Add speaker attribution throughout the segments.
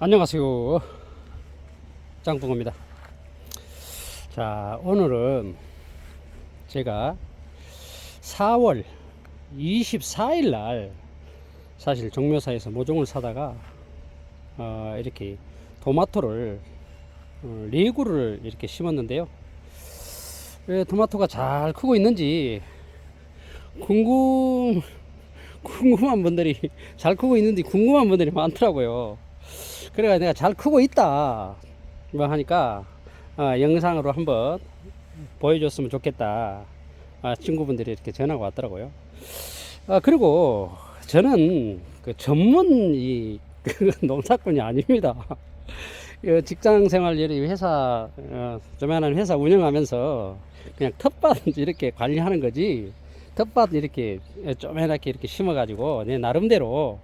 Speaker 1: 안녕하세요. 짱뚱입니다. 자, 오늘은 제가 4월 24일 날 사실 정묘사에서 모종을 사다가 어, 이렇게 토마토를 어, 레구를 이렇게 심었는데요. 왜 토마토가 잘 크고 있는지 궁금 궁금한 분들이 잘 크고 있는지 궁금한 분들이 많더라고요. 그래가 내가 잘 크고 있다 뭐 하니까 어, 영상으로 한번 보여줬으면 좋겠다 아, 친구분들이 이렇게 전화가 왔더라고요. 아, 그리고 저는 그 전문 이 그 농사꾼이 아닙니다. 이 직장 생활 여리 회사 어, 조만한 회사 운영하면서 그냥 텃밭 이렇게 관리하는 거지 텃밭 이렇게 조그맣게 이렇게 심어가지고 내 나름대로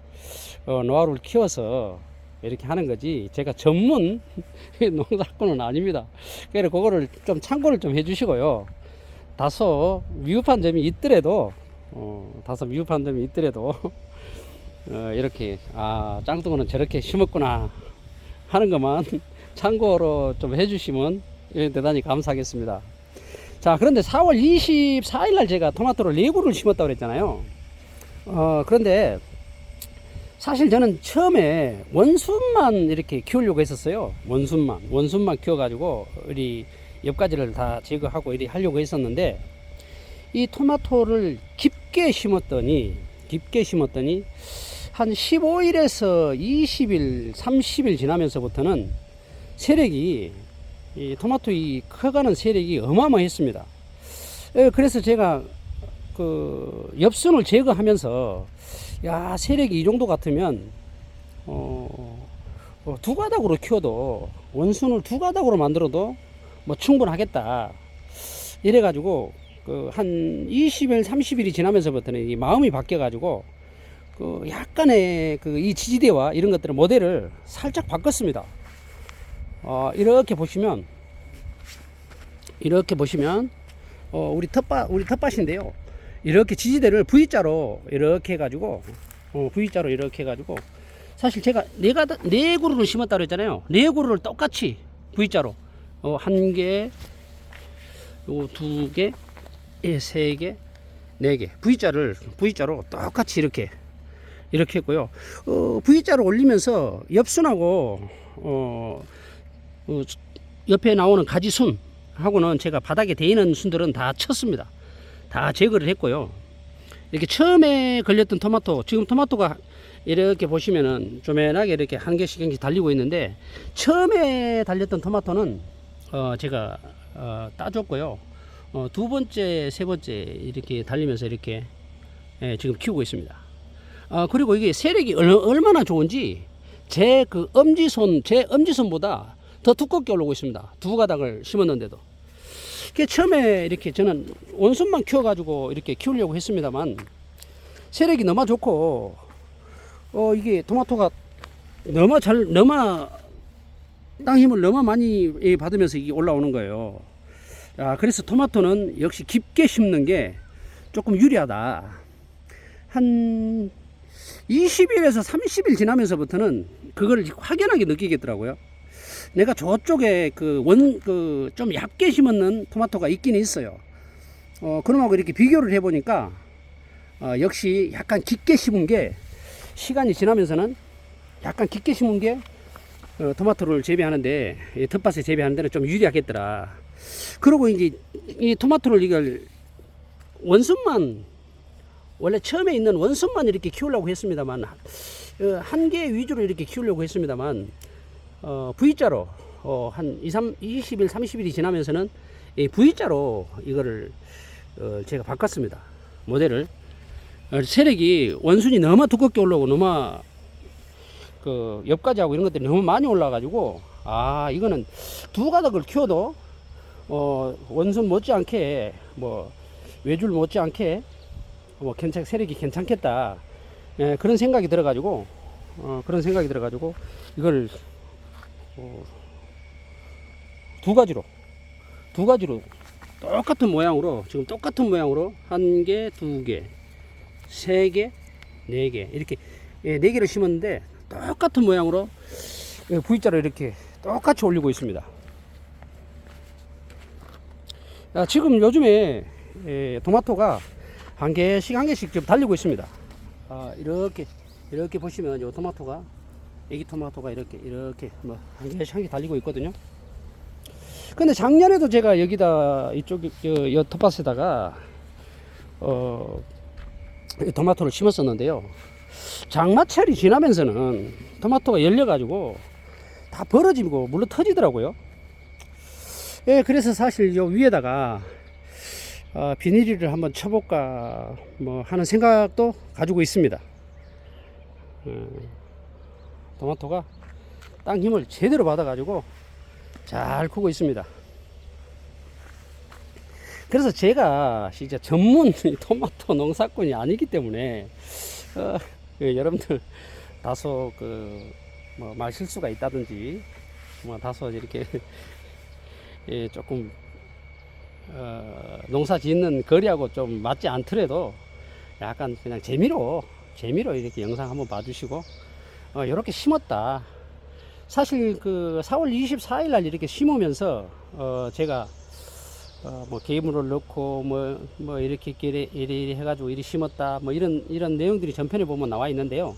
Speaker 1: 어, 노하우를 키워서 이렇게 하는 거지 제가 전문 농사꾼은 아닙니다. 그래서 그거를 좀 참고를 좀 해주시고요. 다소 미흡한 점이 있더라도 어, 다소 미흡한 점이 있더라도 어, 이렇게 아 짱뚱어는 저렇게 심었구나 하는 것만 참고로 좀 해주시면 예, 대단히 감사하겠습니다. 자 그런데 4월 24일 날 제가 토마토를 레구를 심었다고 그랬잖아요. 어, 그런데 사실 저는 처음에 원순만 이렇게 키우려고 했었어요. 원순만 원순만 키워가지고 우리 옆가지를 다 제거하고 이리 하려고 했었는데 이 토마토를 깊게 심었더니 깊게 심었더니 한 15일에서 20일, 30일 지나면서부터는 세력이 이 토마토 이 커가는 세력이 어마어마했습니다. 에, 그래서 제가 그 엽순을 제거하면서 야 세력이 이 정도 같으면 어, 어, 두 가닥으로 키워도 원순을 두 가닥으로 만들어도 뭐 충분하겠다. 이래 가지고 그 한 20일, 30일이 지나면서부터는 이 마음이 바뀌어 가지고 그 약간의 그 이 지지대와 이런 것들을 모델을 살짝 바꿨습니다. 어, 이렇게 보시면 이렇게 보시면 어, 우리 텃밭 우리 텃밭인데요. 이렇게 지지대를 V자로 이렇게 해가지고 어, V자로 이렇게 해가지고 사실 제가 네가 네 그루를 심었다 그랬잖아요. 네 그루를 똑같이 V자로 어, 한 개, 요 두 개, 예, 세 개, 네 개. V자를 V자로 똑같이 이렇게 이렇게 했고요. 어, V자를 올리면서 엽순하고 어, 어, 옆에 나오는 가지 순 하고는 제가 바닥에 데이는 순들은 다 쳤습니다. 다 제거를 했고요. 이렇게 처음에 걸렸던 토마토, 지금 토마토가 이렇게 보시면은 조맨하게 이렇게 한 개씩 한 개씩 달리고 있는데 처음에 달렸던 토마토는 어 제가 어 따줬고요. 어 두 번째, 세 번째 이렇게 달리면서 이렇게 예, 지금 키우고 있습니다. 아 그리고 이게 세력이 얼, 얼마나 좋은지 제 그 엄지손, 제 엄지손보다 더 두껍게 올라오고 있습니다. 두 가닥을 심었는데도. 그 처음에 이렇게 저는 원순만 키워가지고 이렇게 키우려고 했습니다만 세력이 너무 좋고 어 이게 토마토가 너무 잘 너무 땅 힘을 너무 많이 예, 받으면서 이게 올라오는 거예요. 아 그래서 토마토는 역시 깊게 심는 게 조금 유리하다. 한 20일에서 30일 지나면서부터는 그걸 확연하게 느끼겠더라고요. 내가 저쪽에 그 원 그 좀 얇게 심었는 토마토가 있긴 있어요. 어 그놈하고 이렇게 비교를 해보니까 어, 역시 약간 깊게 심은 게 시간이 지나면서는 약간 깊게 심은 게 어, 토마토를 재배하는데 이 텃밭에 재배하는 데는 좀 유리하겠더라. 그리고 이제 이 토마토를 이걸 원순만 원래 처음에 있는 원순만 이렇게 키우려고 했습니다만 어, 한개 위주로 이렇게 키우려고 했습니다만 어, V자로 어, 한 2, 3, 20일, 30일이 지나면서는 이 V자로 이거를 어, 제가 바꿨습니다. 모델을. 어, 세력이 원순이 너무 두껍게 올라오고 너무 그 옆가지하고 이런 것들이 너무 많이 올라가지고 아 이거는 두 가닥을 키워도 어, 원순 못지않게 뭐 외줄 못지않게 뭐 괜찮 세력이 괜찮겠다 예, 그런 생각이 들어가지고 어, 그런 생각이 들어가지고 이걸 어, 두 가지로 두 가지로 똑같은 모양으로 지금 똑같은 모양으로 한 개, 두 개, 세 개, 네 개 이렇게 예, 네 개를 심었는데 똑같은 모양으로 예, V자로 이렇게 똑같이 올리고 있습니다. 아, 지금 요즘에 예, 토마토가 한 개씩 한 개씩 지금 달리고 있습니다. 아, 이렇게 이렇게 보시면 요 토마토가 애기 토마토가 이렇게 이렇게 뭐한 개씩 한 개 달리고 있거든요. 근데 작년에도 제가 여기다 이쪽 저, 여 텃밭에다가 어이 토마토를 심었었는데요. 장마철이 지나면서는 토마토가 열려가지고 다 벌어지고 물로 터지더라고요. 예, 그래서 사실 요 위에다가 어, 비닐을 한번 쳐볼까 뭐 하는 생각도 가지고 있습니다. 음, 토마토가 땅 힘을 제대로 받아가지고 잘 크고 있습니다. 그래서 제가 진짜 전문 이 토마토 농사꾼이 아니기 때문에 어, 예, 여러분들 다소 그뭐 말실수가 있다든지 뭐 다소 이렇게 예, 조금 어, 농사 짓는 거리하고 좀 맞지 않더라도 약간 그냥 재미로 재미로 이렇게 영상 한번 봐주시고 어, 이렇게 심었다. 사실 그 4월 24일 날 이렇게 심으면서 어, 제가 어, 뭐 게임을 넣고 뭐, 뭐 이렇게 이래, 이래 해가지고 이리 심었다 뭐 이런 이런 내용들이 전편에 보면 나와 있는데요.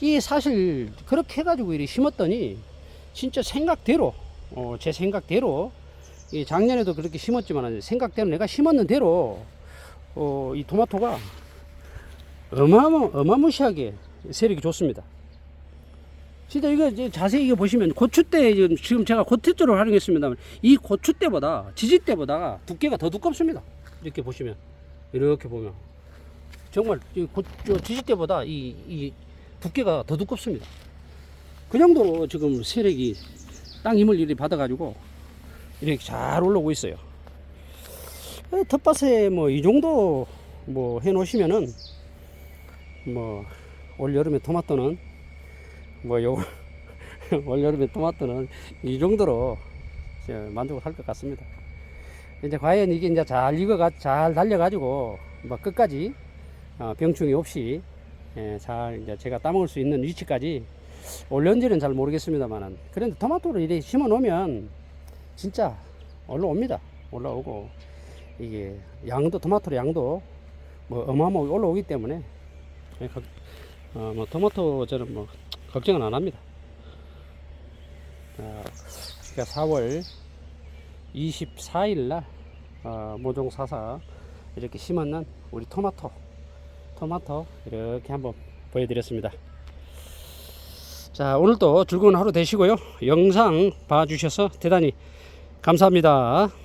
Speaker 1: 이 사실 그렇게 해가지고 이리 심었더니 진짜 생각대로 어, 제 생각대로 이 작년에도 그렇게 심었지만 생각대로 내가 심었는 대로 어, 이 토마토가 어마어마 어마무시하게 세력이 좋습니다. 진짜 이거 자세히 이거 보시면 고추 때 지금- 제가 고추대를 활용했습니다만 이 고추 때보다 지지 때보다 두께가 더 두껍습니다. 이렇게 보시면 이렇게 보면 정말 이 고, 저 지지 때보다 이, 이 두께가 더 두껍습니다. 그 정도로 지금 세력이 땅 힘을 이렇게 받아가지고 이렇게 잘 올라오고 있어요. 어, 텃밭에 뭐 이 정도 뭐 해놓으시면은 뭐 올 여름에 토마토는 뭐 요 올 여름에 토마토는 이 정도로 만족을 할 것 같습니다. 이제 과연 이게 이제 잘 익어가 잘 달려가지고 뭐 끝까지 어, 병충이 없이 예, 잘 이제 제가 따먹을 수 있는 위치까지 올려온지는 잘 모르겠습니다만은 그런데 토마토를 이렇게 심어 놓으면 진짜 올라옵니다. 올라오고 이게 양도 토마토 양도 뭐 어마어마하게 올라오기 때문에 예, 걱- 어, 뭐 토마토 저는 뭐 걱정은 안 합니다. 어, 그러니까 4월 24일 날 어, 모종 사사 이렇게 심었는 우리 토마토 토마토 이렇게 한번 보여드렸습니다. 자 오늘도 즐거운 하루 되시고요. 영상 봐주셔서 대단히 감사합니다.